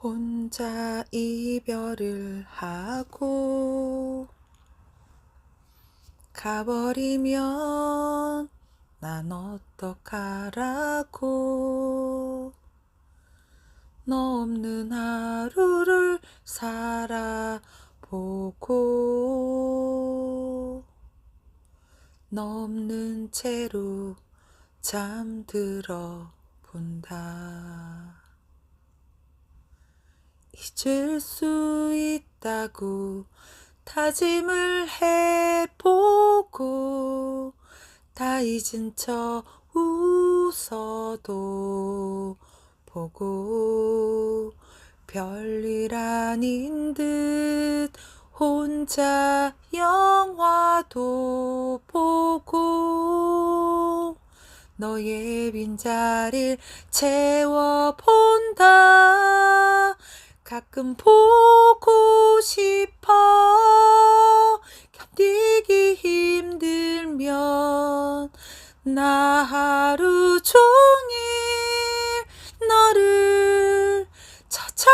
혼자 이별을 하고 가버리면 난 어떡하라고 너 없는 하루를 살아보고 너 없는 채로 잠들어 본다. 잊을 수 있다고 다짐을 해보고 다 잊은 척 웃어도 보고 별일 아닌 듯 혼자 영화도 보고 너의 빈자리를 채워본다. 가끔 보고 싶어. 견디기 힘들면 나 하루 종일 너를 찾아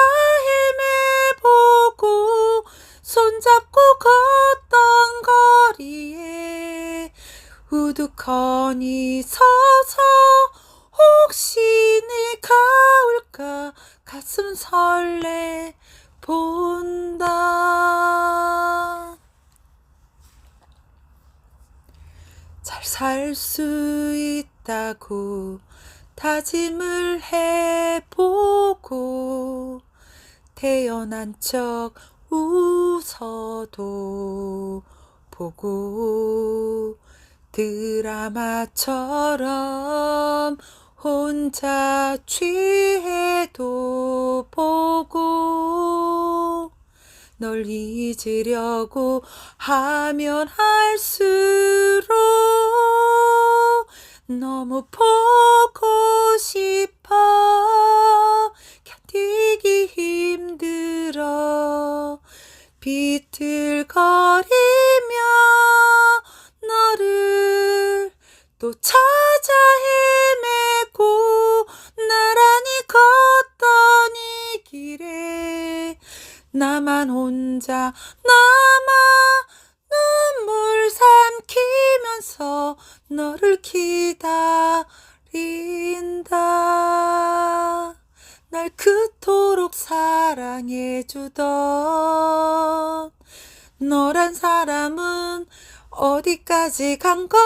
헤매보고 손잡고 걷던 거리에 우두커니 서서 혹시 네가 올까 가슴 설레 본다. 잘 살 수 있다고 다짐을 해보고 태어난 척 웃어도 보고 드라마처럼 혼자 취해도 보고 널 잊으려고 하면 할수록 너무 보고 싶어. 견디기 힘들어. 비틀거리 나만 혼자 남아 눈물 삼키면서 너를 기다린다. 날 그토록 사랑해주던 너란 사람은 어디까지 간 거니?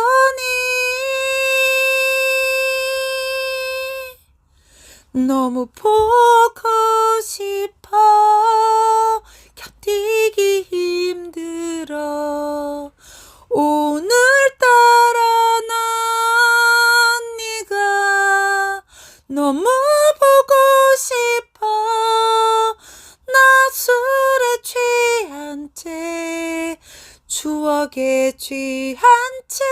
너무 보고 싶어 너무 보고 싶어. 나 술에 취한 채 추억에 취한 채